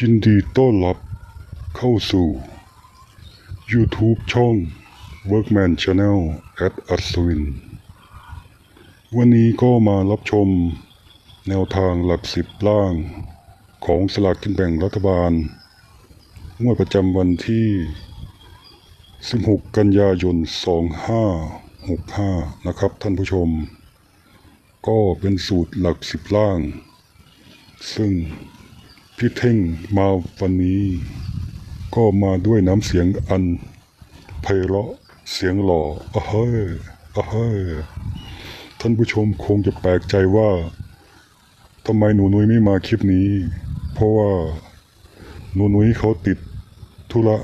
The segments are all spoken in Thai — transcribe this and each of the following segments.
ยินดีต้อนรับเข้าสู่ YouTube ช่อง Workman Channel at a s w i n วันนี้ก็มารับชมแนวทางหลักสิบล่าง ของสลากกินแบ่งรัฐบาลงวดประจำวันที่ 16 กันยายน 2565 นะครับท่านผู้ชม ก็เป็นสูตรหลักสิบล่าง ซึ่ง พี่เท่งมาวันนี้ ก็มาด้วยน้ำเสียงอันไพเราะเสียงหล่ออะเฮ้ยอะเฮ้ยท่านผู้ชมคงจะแปลกใจว่าทำไมหนูนุ้ยไม่มาคลิปนี้ เพราะว่าหนูนุ้ยเขาติดธุระ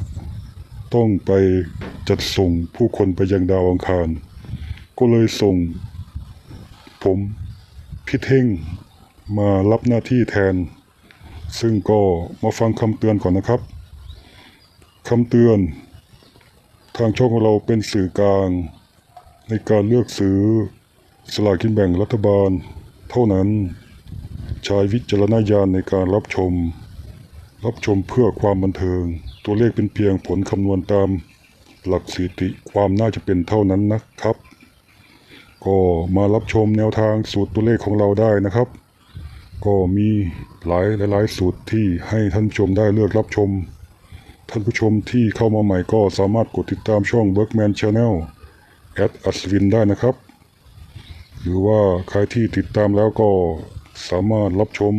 ต้องไปจัดส่งผู้คนไปยังดาวอังคาร ก็เลยส่ง ผมพี่เท่งมารับหน้าที่แทน ซึ่งก็มาฟังคำเตือนก่อนนะครับคำเตือน ทางช่องของเราเป็นสื่อกลาง ในการเลือกซื้อสลากกินแบ่งรัฐบาล เท่านั้น ใช้วิจารณญาณในการรับชม รับชมเพื่อความบันเทิง ตัวเลขเป็นเพียงผลคำนวณตามหลักสิติความน่าจะเป็นเท่านั้นนะครับ ก็มารับชมแนวทางสูตรตัวเลขของเราได้นะครับ ก็มีหลายหลายสูตรที่ให้ท่านชมได้เลือกรับชม ท่านผู้ชมที่เข้ามาใหม่ก็สามารถกดติดตามช่อง Workman Channel at a s w i n ได้นะครับ หรือว่าใครที่ติดตามแล้วก็สามารถรับชม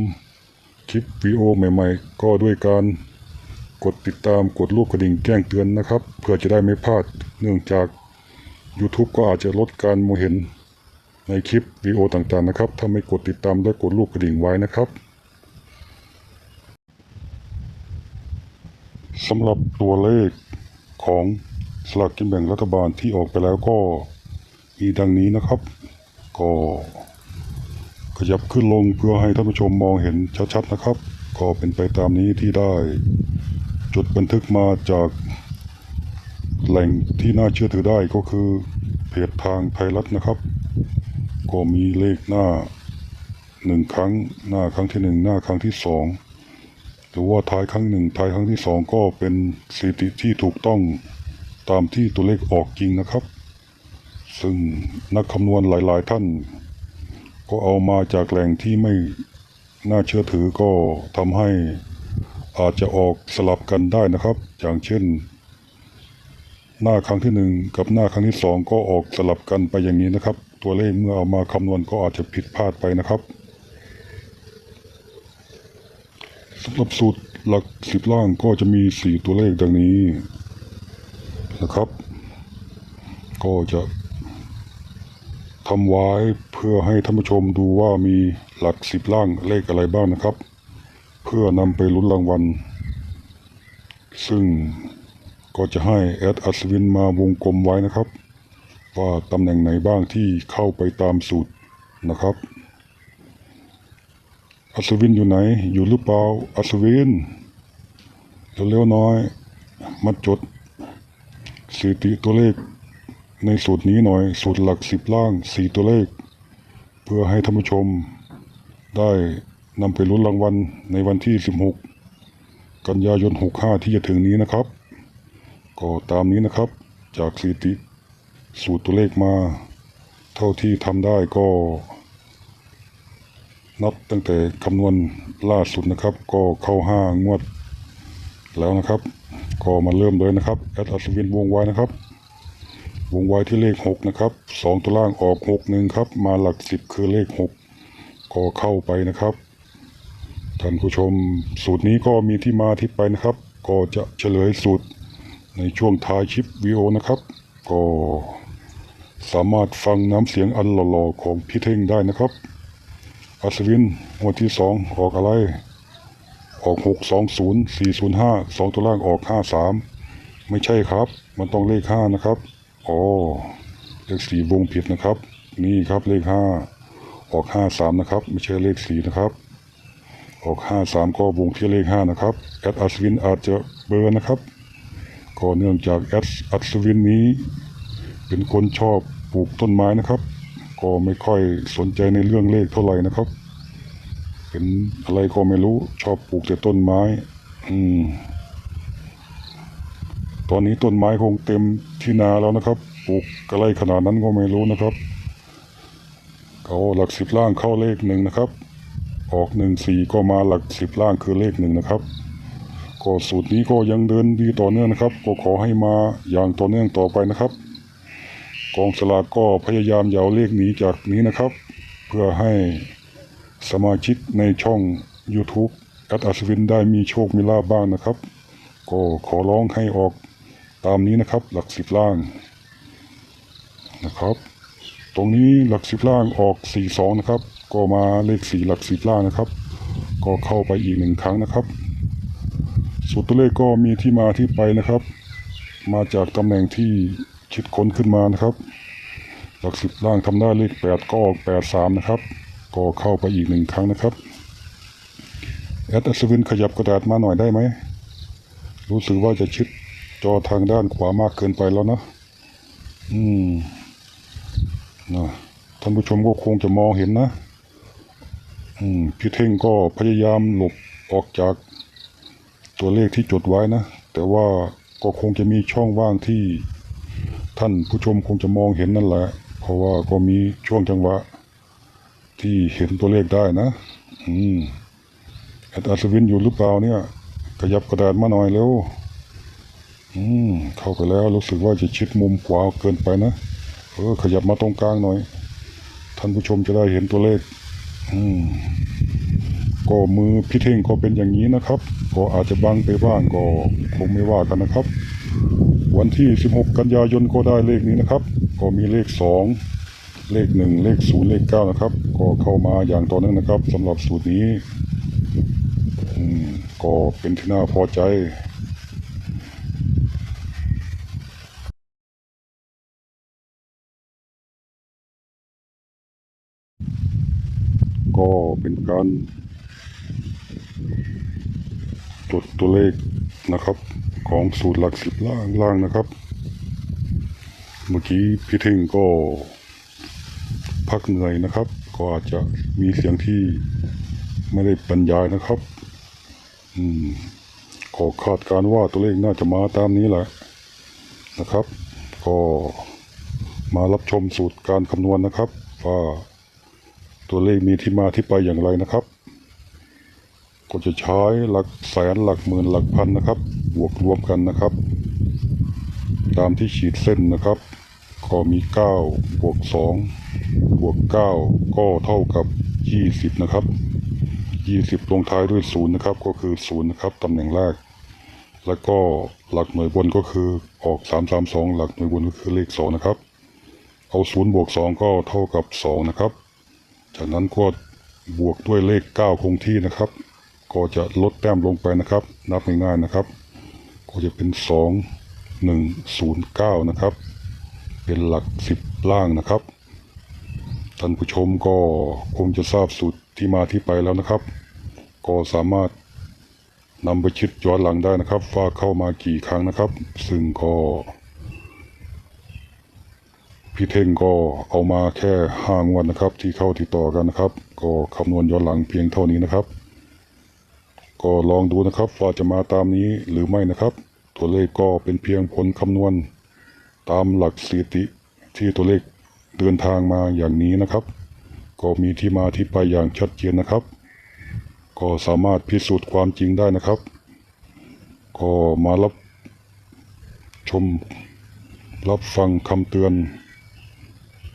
คลิปวิดีโอใหม่ๆ ก็ด้วยการกดติดตามกดรูปกระดิ่งแจ้งเตือนนะครับ เพื่อจะได้ไม่พลาดเนื่องจาก YouTube ก็อาจจะลดการมองเห็น ในคลิปวิดีโอต่างๆนะครับ ถ้าไม่กดติดตามและกดรูปกระดิ่งไว้นะครับสำหรับตัวเลขของสลากกินแบ่งรัฐบาลที่ออกไปแล้วก็มีดังนี้นะครับ ก็ขยับขึ้นลงเพื่อให้ท่านผู้ชมมองเห็นชัดๆนะครับ ก็เป็นไปตามนี้ที่ได้จดบันทึกมาจากแหล่งที่น่าเชื่อถือได้ก็คือเพจทางไทยรัฐนะครับ ก็มีเลขหน้าหนึ่งครั้งหน้าครั้งที่หนึ่งหน้าครั้งที่สองหรือว่าท้ายครั้งหนึ่งท้ายครั้งที่สองก็เป็นสถิติที่ถูกต้องตามที่ตัวเลขออกจริงนะครับ ซึ่งนักคำนวณหลาย ๆ ท่าน ก็เอามาจากแหล่งที่ไม่น่าเชื่อถือก็ทำให้อาจจะออกสลับกันได้นะครับ อย่างเช่น หน้าครั้งที่หนึ่งกับหน้าครั้งที่สองก็ออกสลับกันไปอย่างนี้นะครับ ตัวเลขเมื่อเอามาคำนวณก็อาจจะผิดพลาดไปนะครับสำหรับสูตรหลักสิบล่างก็จะมีสี่ตัวเลขดังนี้นะครับ ก็จะทำไว้เพื่อให้ท่านผู้ชมดูว่ามีหลักสิบล่างเลขอะไรบ้างนะครับ เพื่อนำไปลุ้นรางวัลซึ่ง ก็จะให้แอดอัศวินมาวงกลมไว้นะครับ ว่าตำแหน่งไหนบ้างที่เข้าไปตามสูตรนะครับ อัศวินอยู่ไหน อยู่หรือเปล่าอัศวินเร็วๆน้อย มาจดสถิติตัวเลขในสูตรนี้หน่อยสูตรหลักสิบล่างสี่ตัวเลข เพื่อให้ท่านผู้ชม ได้นำไปลุ้นรางวัลในวันที่ 16 กันยายน 65 ที่จะถึงนี้นะครับ ก็ตามนี้นะครับ จากสถิติสูตรตัวเลขมา เท่าที่ทำได้ก็ นับตั้งแต่คำนวณล่าสุดนะครับ ก็เข้าห้างวด แล้วนะครับ ก็มาเริ่มเลยนะครับแอดอัศวินวงไว้นะครับ วงไว้ที่เลขหกนะครับสองตัวล่างออกหกหนึ่งครับ มาหลักสิบคือเลขหกก็เข้าไปนะครับท่านผู้ชมสูตรนี้ก็มีที่มาที่ไปนะครับ ก็จะเฉลยสูตร ในช่วงท้ายคลิปวิดีโอนะครับ ก็สามารถฟังน้ำเสียงอันหล่อๆของพี่เท่งได้นะครับ อัศวินหัวดที่สองออกอะไร ออกหกสองศูนย์สี่ศูนย์ห้าสองตัวล่างออกห้าสามไม่ใช่ครับ มันต้องเลขห้านะครับอ๋อเลขสี่วงผิดนะครับ นี่ครับเลขห้าออกห้าสามนะครับ ไม่ใช่เลขสี่นะครับออกห้าสามก็วงที่เลขห้านะครับ แอดอัศวินอาจจะเบอร์นะครับ ก็เนื่องจากแอดอัศวินนี้ เป็นคนชอบปลูกต้นไม้นะครับ ก็ไม่ค่อยสนใจในเรื่องเลขเท่าไหร่นะครับ เป็นอะไรก็ไม่รู้ชอบปลูกแต่ต้นไม้ อืม ตอนนี้ต้นไม้คงเต็มที่นาแล้วนะครับ ปลูกอะไรขนาดนั้นก็ไม่รู้นะครับเอาหลักสิบล่างเข้าเลขหนึ่งนะครับ ออกหนึ่งสี่ก็มาหลักสิบล่างคือเลขหนึ่งนะครับ ก็สูตรนี้ก็ยังเดินดีต่อเนื่องนะครับ ก็ขอให้มาอย่างต่อเนื่องต่อไปนะครับ กองสลากก็พยายามยาวเลขหนีจากนี้นะครับ เพื่อให้สมาชิกในช่อง YouTube แอดอัศวินได้มีโชคมีลาบบ้างนะครับ ก็ขอร้องให้ออกตามนี้นะครับ หลักสิบล่างนะครับ ตรงนี้หลักสิบล่างออกสี่สองนะครับ ก็มาเลขสี่หลักสิบล่างนะครับ ก็เข้าไปอีกหนึ่งครั้งนะครับ สูตรตัวเลขก็มีที่มาที่ไปนะครับ มาจากตำแหน่งที่คิดค้นขึ้นมานะครับ หลักสิบล่างทำได้เลขแปดก็ออกแปดสามนะครับ ก็เข้าไปอีกหนึ่งครั้งนะครับแอดอัศวินขยับกระดาษมาหน่อยได้ไหม รู้สึกว่าจะชิดจอทางด้านขวามากเกินไปแล้วนะ อืมนะท่านผู้ชมก็คงจะมองเห็นนะ อืมพี่เท่งก็พยายามหลบออกจาก ตัวเลขที่จดไว้นะ แต่ว่าก็คงจะมีช่องว่างที่ท่านผู้ชมคงจะมองเห็นนั่นแหละ เพราะว่าก็มีช่วงจังหวะ ที่เห็นตัวเลขได้นะ อืมแอดอัศวินอยู่หรือเปล่าเนี่ย ขยับกระดาษมาหน่อยเร็ว อืม เข้าไปแล้วรู้สึกว่าจะชิดมุมขวาเกินไปนะ เออ ขยับมาตรงกลางหน่อย ท่านผู้ชมจะได้เห็นตัวเลข อืม ก็มือพี่เท่งก็เป็นอย่างนี้นะครับ ก็อาจจะบังไปบ้างก็คงไม่ว่ากันนะครับ วันที่ 16 กันยายนก็ได้เลขนี้นะครับ ก็มีเลข 2 เลข 1 เลข 0 เลข 9 นะครับ ก็เข้ามาอย่างต่อเนื่องนะครับสำหรับสูตรนี้ก็เป็นที่น่าพอใจก็เป็นการ จดตัวเลขนะครับของสูตรหลักสิบล่างล่างนะครับ เมื่อกี้พี่เท่งก็พักเหนื่อยนะครับ ก็อาจจะมีเสียงที่ไม่ได้บรรยายนะครับ อืมขอคาดการว่าตัวเลขน่าจะมาตามนี้แหละนะครับ ก็มารับชมสูตรการคำนวณนะครับว่าตัวเลขมีที่มาที่ไปอย่างไรนะครับ ก็จะใช้หลักแสนหลักหมื่นหลักพันนะครับ บวกรวมกันนะครับ ตามที่ขีดเส้นนะครับ ก็มี 9 บวก 2 บวก 9 ก็เท่ากับ 20 นะครับ 20 ลงท้ายด้วย 0 นะครับ ก็คือ 0 นะครับ ตำแหน่งแรก แล้วก็หลักหน่วยบนก็คือออก 332 หลักหน่วยบนก็คือเลข 2 นะครับ เอา 0 บวก 2 ก็เท่ากับ 2 นะครับ จากนั้นก็บวกด้วยเลข 9 คงที่นะครับ ก็จะลดแต้มลงไปนะครับ นับง่ายๆนะครับ ก็จะเป็น 2 1 0 9 นะครับ เป็นหลัก 10 ล่างนะครับท่านผู้ชมก็คงจะทราบสูตรที่มาที่ไปแล้วนะครับ ก็สามารถนำไปคิดย้อนหลังได้นะครับว่าเข้ามากี่ครั้งนะครับ ซึ่งก็พี่เท่งก็เอามาแค่ห้างวันนะครับ ที่เข้าติดต่อกันนะครับ ก็คำนวณย้อนหลังเพียงเท่านี้นะครับ ก็ลองดูนะครับว่าจะมาตามนี้หรือไม่นะครับ ตัวเลขก็เป็นเพียงผลคำนวณ ตามหลักสถิติที่ตัวเลขเดินทางมาอย่างนี้นะครับ ก็มีที่มาที่ไปอย่างชัดเจนนะครับ ก็สามารถพิสูจน์ความจริงได้นะครับ ก็มารับชมรับฟังคำเตือน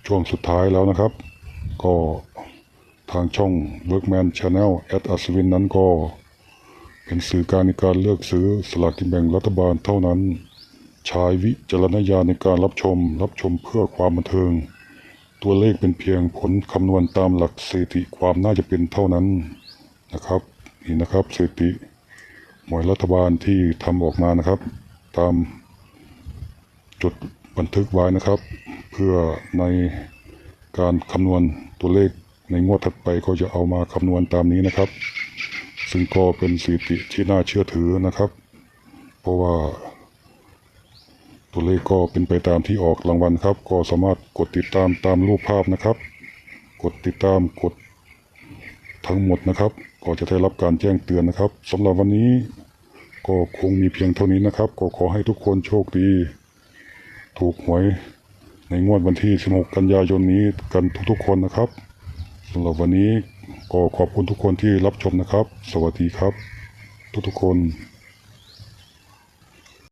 ช่วงสุดท้ายแล้วนะครับ ก็ทางช่อง Workman Channel แอดอัศวินนั้นก็ เป็นสื่อการในการเลือกซื้อสลากกินแบ่งรัฐบาลเท่านั้น ใช้วิจารณญาณในการรับชม รับชมเพื่อความบันเทิง ตัวเลขเป็นเพียงผลคำนวณตามหลักสถิติความน่าจะเป็นเท่านั้นนะครับ นี่นะครับสถิติหมวยรัฐบาลที่ทำออกมานะครับ ตามจดบันทึกไว้นะครับ เพื่อในการคำนวณตัวเลขในงวดถัดไปก็จะเอามาคำนวณตามนี้นะครับ ซึ่งก็เป็นสิติที่น่าเชื่อถือนะครับ เพราะว่าตัวเลขก็เป็นไปตามที่ออกรางวัลครับ ก็สามารถกดติดตามตามรูปภาพนะครับ กดติดตามกดทั้งหมดนะครับ ก็จะได้รับการแจ้งเตือนนะครับสำหรับวันนี้ก็คงมีเพียงเท่านี้นะครับ ก็ขอให้ทุกคนโชคดี ถูกหวยในงวดวันที่ 16 กันยายนนี้กันทุกๆคนนะครับสำหรับวันนี้ ก็ขอบคุณทุกคนที่รับชมนะครับ สวัสดีครับ ทุกๆคน